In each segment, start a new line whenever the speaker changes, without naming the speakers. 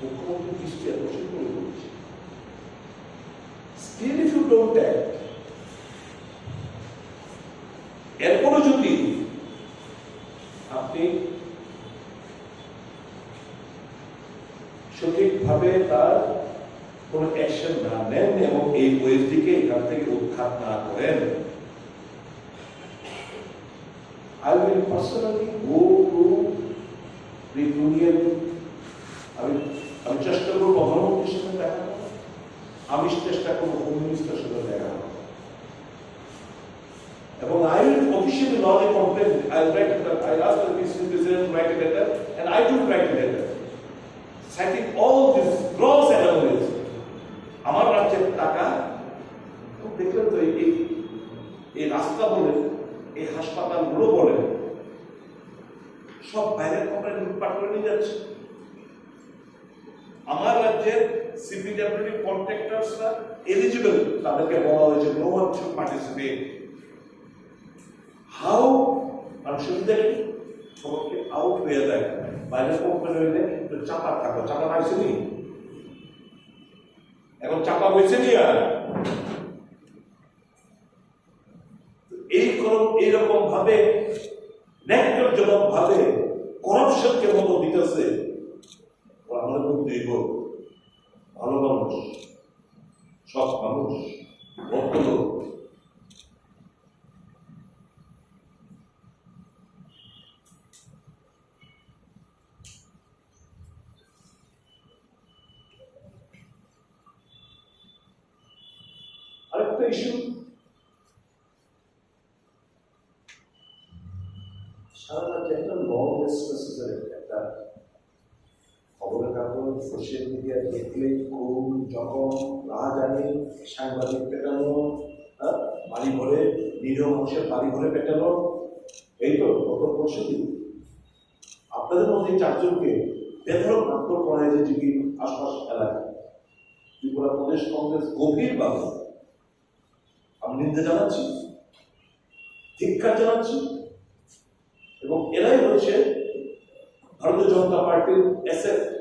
মুখ্যমন্ত্রী দৃষ্টি আকর্ষণ করে বলছে still if you don't act এরপরও যদি আপনি সঠিকভাবে তার কোন অ্যাকশন না নেন এবং এই ওয়েবটিকে এখান থেকে উৎখাত না করেন I will personally আমি চেষ্টা করব অগ্রগতি হিসেবে দেখা আমি চেষ্টা করব কমিউনিস্ট হিসেবে দেখা এবং আইন will officially lodge complain I write the I ask the PC president write a letter and I টুড write a letter citing all this gross analysis আমার রাজ্যের টাকা, খুব দেখলেন তো এই এই রাস্তা বলে, এই হাসপাতালগুলো বলে, সব বাইরের কোম্পানি লুটপাট নিয়ে যাচ্ছে। রাজ্যের সিপিডব্লিউডি কন্ট্রাক্টরসরা এলিজিবল তাদেরকে বলা হয়েছে no one should participate how মানুষ সুবিধা কি আউট হয়ে যায়। বাইরের কোম্পানি হইলে একটু চাপা থাকো। চাপা পাইছে নি এখন চাপা হয়েছে নি আর? এই এইরকম ভাবে ন্যাক্টরজনক ভাবে করাপশনকে মতো দিতেছে। আমাদের মধ্যে এগো alınmamış, çatmamış, okulu. Hatta işin Şahane tekrar doğum yazısı sizlere tekrar কাগজ সোশ্যাল মিডিয়া দেখলে কোন যখন রাজধানী সাংবাদিক পেটানো হ্যাঁ, বাড়ি ঘরে নিরীহ মানুষের বাড়ি ঘরে পেটানো এই তো গত পরশু আপনাদের মধ্যে চারজনকে বেধরক মারধর করা হয়েছে জিবি আশপাশ এলাকায়। ত্রিপুরা প্রদেশ কংগ্রেস গভীরভাবে আমি নিন্দা জানাচ্ছি ধিক্ষার জানাচ্ছি এবং এরাই হচ্ছে ভারতীয় জনতা পার্টির এসএফ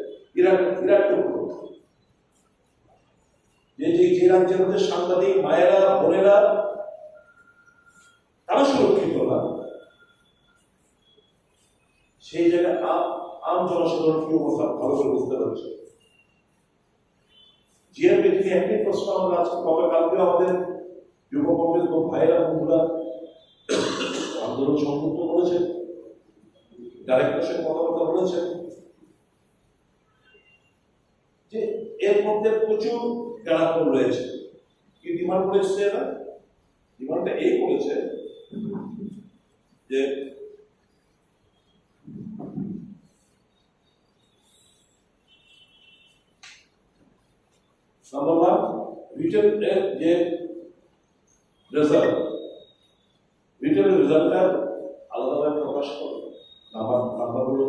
যে যে যে রাজ্যের মধ্যে সাংবাদিক মায়েরা, বোনেরা, তারা সুরক্ষিত না। সেই জায়গায় ভালো করে বুঝতে পারছে জিআরপি থেকে একই প্রশ্ন আমরা আজকে আমাদের যুব কংগ্রেস ও ভাইয়েরা, বন্ধুরা, আন্দোলন সংযুক্ত করেছেন ডাইরেক্টর সঙ্গে কথাবার্তা বলেছেন যে এর মধ্যে প্রচুর গালাপন রয়েছে। কি ডিমান্ড করেছে এরা? ডিমান্ডটা এই করেছে যে নাম্বার ওয়ান রেজাল্ট রিটেল রেজাল্টটা প্রকাশ নাম্বার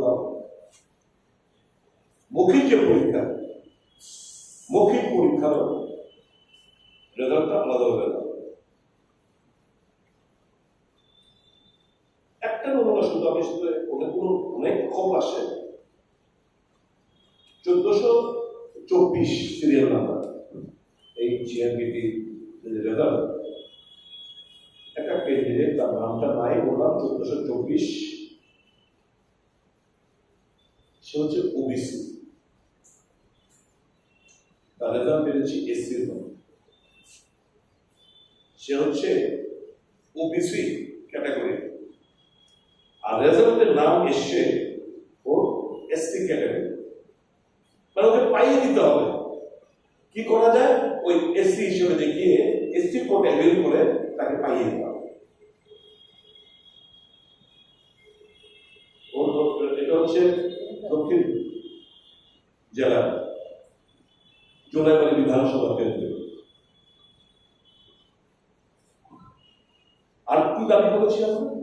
দাও। মৌখিক যে পরীক্ষা মৌখিক পরীক্ষার রেজাল্টটা হবে দাও একটা নমুনা শুধু আমি শুধু অনেকগুলো অনেক খবর আসে। চোদ্দশো চব্বিশ সিরিয়াল নাম্বার এই জিআরবিটি রেজাল্ট একটা ক্যান্ডিডেট তার নামটা নাই, বললাম চোদ্দশো চব্বিশ। সে হচ্ছে ওবিসি রেজাল্ট পেরেছি এসির মধ্যে সে হচ্ছে ওবিসি ক্যাটাগরি। আর রেজাল্টের নাম এসছে ও এসসি ক্যাটাগরি। মানে ওকে পাইয়ে দিতে হবে। কি করা যায়? ওই এসসি হিসেবে দেখিয়ে এসসি কোড অ্যাভেল করে তাকে পাইয়ে দিতে হবে। এটা হচ্ছে দক্ষিণ জেলা। জোলাইবাড়ি বিধানসভা কেন্দ্রে। আর কি দাবি করেছি আমরা?